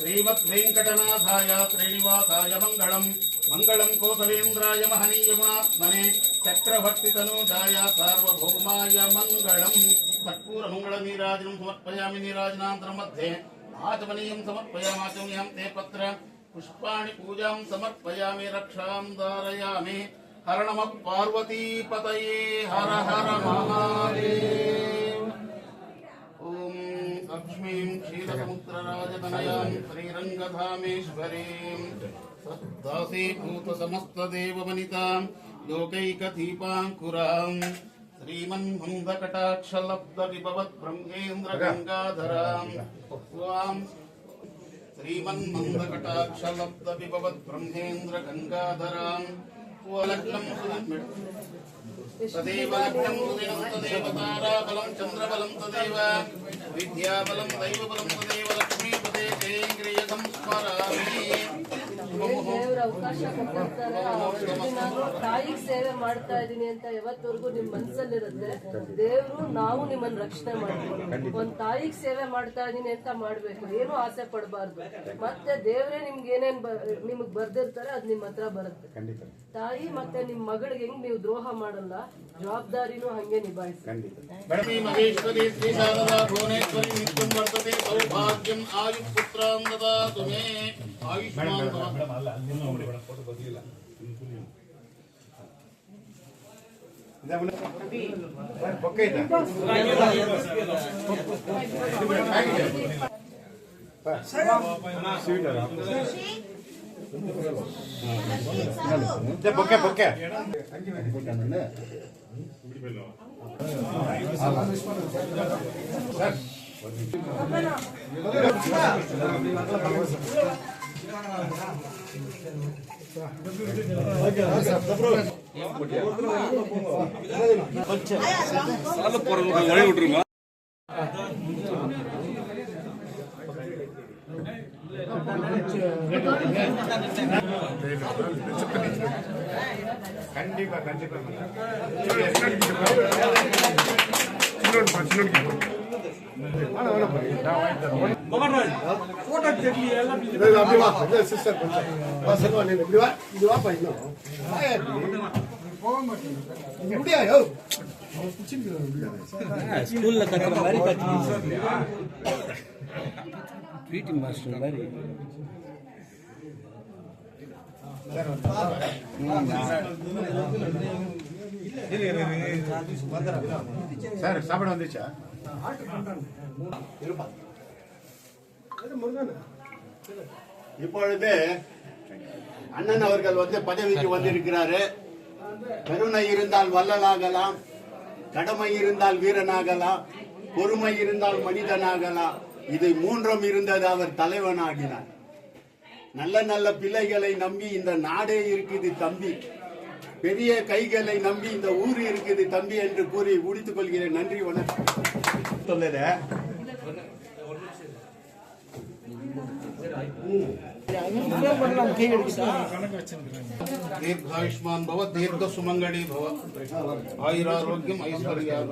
श्रीमद्वेङ्कटनाथाय श्रीनिवासाय मङ्गलम्। मङ्गलम् कोसलेन्द्राय महनीयमात्मने। चक्रवर्तितनूजाय सार्वभौमाय मङ्गलम्। कर्पूरमङ्गलनीराजनं समर्पयामि नीराजनान्तरं मध्ये। आचमनीयं समर्पयामाचमनीयं ते पत्र। पुष्पाणि पूजां समर्पयामि, रक्षां धारयामि। हर नमः पार्वतीपतये। हर हर महादेव। लक्ष्मीं क्षीरसमुद्रराजतनयां श्रीरङ्गधामेश्वरीं सत्तासीभूतसमस्तदेववनितां लोकैकदीपाङ्कुरां श्रीमन्मन्दकटाक्षलब्धविभवद्ब्रह्मेन्द्रगङ्गाधरां त्वां श्रीमन्मन्दकटाक्षलब्धविभवद्ब्रह्मेन्द्रगङ्गाधरां त्वलग्नं तदेव लग्नं तदेव ताराबलं चन्द्रबलं तदेव। విద్యాబలం దైవబలం ಅವಕಾಶ ಕೊಟ್ಟಿರ್ತಾರೆ. ನಾನು ತಾಯಿಗೆ ಸೇವೆ ಮಾಡ್ತಾ ಇದೀನಿ ಅಂತ ಯಾವತ್ತವರೆಗೂ ನಿಮ್ ಮನ್ಸಲ್ಲಿರುತ್ತೆ. ದೇವ್ರು ನಾವು ನಿಮ್ಮನ್ನ ರಕ್ಷಣೆ ಮಾಡ್ಬೇಕು. ಒಂದ್ ತಾಯಿಗೆ ಸೇವೆ ಮಾಡ್ತಾ ಇದೀನಿ ಅಂತ ಮಾಡ್ಬೇಕು. ಏನು ಆಸೆ ಪಡಬಾರ್ದು. ಮತ್ತೆ ದೇವ್ರೇ ನಿಮ್ಗೆ ಏನೇನ್ ನಿಮಗ್ ಬರ್ದಿರ್ತಾರೆ ಅದ್ ನಿಮ್ ಹತ್ರ ಬರುತ್ತೆ. ತಾಯಿ ಮತ್ತೆ ನಿಮ್ ಮಗಳಿಗೆ ಹೆಂಗ್ ನೀವು ದ್ರೋಹ ಮಾಡಲ್ಲ ಜವಾಬ್ದಾರಿನೂ ಹಂಗೆ ನಿಭಾಯಿಸಿ. ಸೌಭಾಗ್ಯಂ ಆಯು ಪುತ್ರಾನ್ ದದಾತು ಮೇ ಆಯುಷ್ಮಾನ್ ಬೊಕ್ಕೆ ಬೊಕ್ಕೆ ಸರ್ வழி விட்டுருமா கண்டிப்பா கண்டிப்பா. ஸ்கூல்ல கத்துற மாதிரி பிடி மாஸ்டர் மாதிரி சார் சாப்பாடு வந்துச்சா இப்பொழுது அண்ணன் அவர்கள் வந்து பதவிக்கு வந்திருக்கிறாரு. கருணை இருந்தால் வள்ளலாகலாம் கடமை இருந்தால் வீரனாகலாம் பொறுமை இருந்தால் மனிதனாகலாம். இது மூன்றும் இருந்தது அவர் தலைவனாகினார். நல்ல நல்ல பிள்ளைகளை நம்பி இந்த நாடே இருக்குது தம்பி. பெரிய கைகளை நம்பி இந்த ஊர் இருக்குது தம்பி என்று கூறி முடித்துக் கொள்கிறேன். நன்றி வணக்கம். ತೊಂದರೆ दीर्घायुष्मान भव दीर्घ सुमंगली भव आयुरारोग्यम ऐश्वर्याद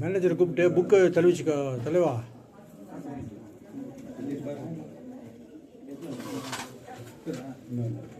மேனேஜர் கூப்பிட்டு புக்கு தெளிவிச்சுக்க தலைவா दीर्घ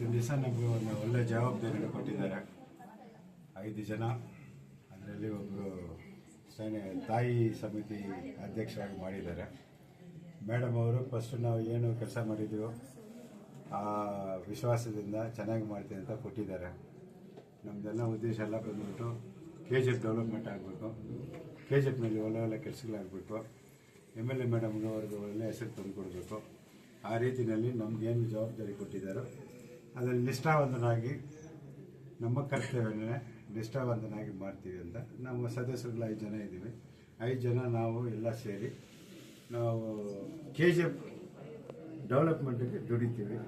ಇವತ್ತಿನ ದಿವಸ ನಮಗೆ ಒಂದು ಒಳ್ಳೆ ಜವಾಬ್ದಾರಿಯನ್ನು ಕೊಟ್ಟಿದ್ದಾರೆ. ಐದು ಜನ, ಅದರಲ್ಲಿ ಒಬ್ಬರು ಸೇನೆ ತಾಯಿ ಸಮಿತಿ ಅಧ್ಯಕ್ಷರಾಗಿ ಮಾಡಿದ್ದಾರೆ. ಮೇಡಮ್ ಅವರು ಫಸ್ಟ್ ನಾವು ಏನು ಕೆಲಸ ಮಾಡಿದ್ದೀವೋ ಆ ವಿಶ್ವಾಸದಿಂದ ಚೆನ್ನಾಗಿ ಮಾಡ್ತೀನಿ ಅಂತ ಕೊಟ್ಟಿದ್ದಾರೆ. ನಮ್ಮದೆಲ್ಲ ಉದ್ದೇಶ ಎಲ್ಲ ಬಂದುಬಿಟ್ಟು ಕೆ ಜಿ ಎಫ್ ಡೆವಲಪ್ಮೆಂಟ್ ಆಗಬೇಕು. ಕೆ ಜಿ ಎಫ್ನಲ್ಲಿ ಒಳ್ಳೆ ಒಳ್ಳೆ ಕೆಲಸಗಳಾಗಬೇಕು ಎಂ ಎಲ್ ಎ ಮೇಡಮ್ಗೆ ಅವ್ರಿಗೆ ಒಳ್ಳೆ ಹೆಸರು ತಂದು ಕೊಡಬೇಕು ಆ ರೀತಿಯಲ್ಲಿ ನಮಗೇನು ಜವಾಬ್ದಾರಿ ಕೊಟ್ಟಿದ್ದಾರೋ? ಅದರಲ್ಲಿ ನಿಷ್ಠಾವಂತನಾಗಿ ನಮ್ಮ ಕರ್ತವ್ಯನೇ ನಿಷ್ಠಾವಂತನಾಗಿ ಮಾಡ್ತೀವಿ ಅಂತ ನಮ್ಮ ಸದಸ್ಯರುಗಳು ಐದು ಜನ ಇದ್ದೀವಿ. ಐದು ಜನ ನಾವು ಎಲ್ಲ ಸೇರಿ ನಾವು ಕೆ ಜಿ ಎಫ್ ಡೆವಲಪ್ಮೆಂಟಿಗೆ ದುಡಿತೀವಿ.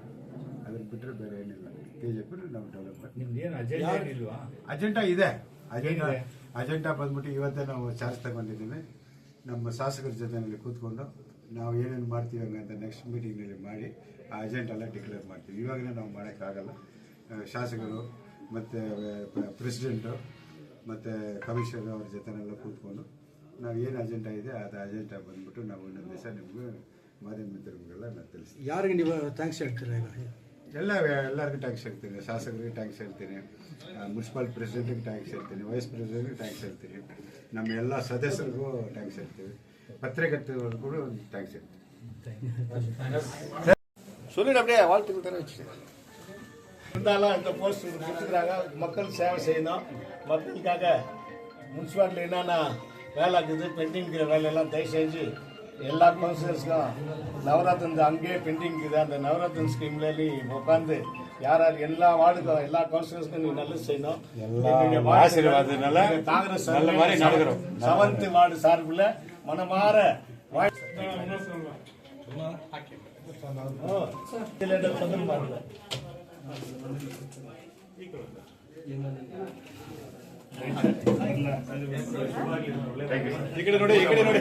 ಅದನ್ನು ಬಿಟ್ಟರೆ ಬೇರೆ ಏನಿಲ್ಲ. ಕೆ ಜಿ ಎಫ್ ನಾವು ಡೆವಲಪ್ಮೆಂಟ್ ಅಜೆಂಡಾ ಇದೆ. ಅಜೆಂಡಾ ಅಜೆಂಡಾ ಬಂದ್ಬಿಟ್ಟು ಇವತ್ತೇ ನಾವು ಚಾರ್ಜ್ ತಗೊಂಡಿದ್ದೀವಿ. ನಮ್ಮ ಶಾಸಕರ ಜೊತೆಯಲ್ಲಿ ಕೂತ್ಕೊಂಡು ನಾವು ಏನೇನು ಮಾಡ್ತೀವಿ ಹಂಗಂತ ನೆಕ್ಸ್ಟ್ ಮೀಟಿಂಗ್ನಲ್ಲಿ ಮಾಡಿ ಆ ಅಜೆಂಟೆಲ್ಲ ಡಿಕ್ಲೇರ್ ಮಾಡ್ತೀವಿ. ಇವಾಗಲೇ ನಾವು ಮಾಡೋಕ್ಕಾಗಲ್ಲ. ಶಾಸಕರು ಮತ್ತು ಪ್ರೆಸಿಡೆಂಟು ಮತ್ತು ಕಮಿಷನರ್ ಅವ್ರ ಜೊತೆನೆಲ್ಲ ಕೂತ್ಕೊಂಡು ನಾವು ಏನು ಅಜೆಂಡಾ ಇದೆ ಅದು ಅಜೆಂಡಾ ಬಂದ್ಬಿಟ್ಟು ನಾವು ಇನ್ನೊಂದು ದಿವಸ ನಿಮಗೂ ಮಾಧ್ಯಮ ಮಿತ್ರರಿಗೆಲ್ಲ ನಾನು ತಿಳಿಸ್ತೀನಿ ಯಾರಿಗೆ ನೀವು ಥ್ಯಾಂಕ್ಸ್ ಹೇಳ್ತೀರಾ ಈಗ ಎಲ್ಲ ಎಲ್ಲರಿಗೂ ಟ್ಯಾಂಕ್ಸ್ ಹೇಳ್ತೀನಿ. ಶಾಸಕರಿಗೆ ಟ್ಯಾಂಕ್ಸ್ ಹೇಳ್ತೀನಿ. ಮುನ್ಸಿಪಾಲ್ ಪ್ರೆಸಿಡೆಂಟ್ಗೆ ಟ್ಯಾಂಕ್ಸ್ ಹೇಳ್ತೀನಿ. ವೈಸ್ ಪ್ರೆಸಿಡೆಂಟ್ಗೆ ಟ್ಯಾಂಕ್ಸ್ ಹೇಳ್ತೀನಿ. ನಮ್ಮ ಎಲ್ಲ ಸದಸ್ಯರಿಗೂ ಟ್ಯಾಂಕ್ಸ್ ಹೇಳ್ತೀವಿ. பத்திரிகத்துவர்கள் கூட தேங்க்ஸ் சொல்லிடு அப்படியே வாழ்த்துக்கள் தர வச்சு இருந்தாலும் இந்த போஸ்ட் கொடுத்துக்கிறாங்க. மக்கள் சேவை செய்யணும். மக்களுக்காக முனிசிபாலிட்டியில் என்னென்ன வேலை இருக்குது பெண்டிங் இருக்கிற வேலையெல்லாம் தயவு செஞ்சு எல்லா கவுன்சிலர்ஸ்லாம் நவராத்திரன் அங்கேயே பெண்டிங் இருக்குது. அந்த நவராத்திரன் நீ உட்காந்து யார் யார் எல்லா வார்டுக்கும் எல்லா கவுன்சிலர்ஸ்க்கும் நீ நல்லது செய்யணும். ஆசீர்வாதம் தாங்கிற செவன்த்து வார்டு சார்பில் மனமாற வாழ்- ஓ, இதுல இந்த பதில் பாருங்க. ಈ ಕಡೆ ನೋಡಿ ಈ ಕಡೆ ನೋಡಿ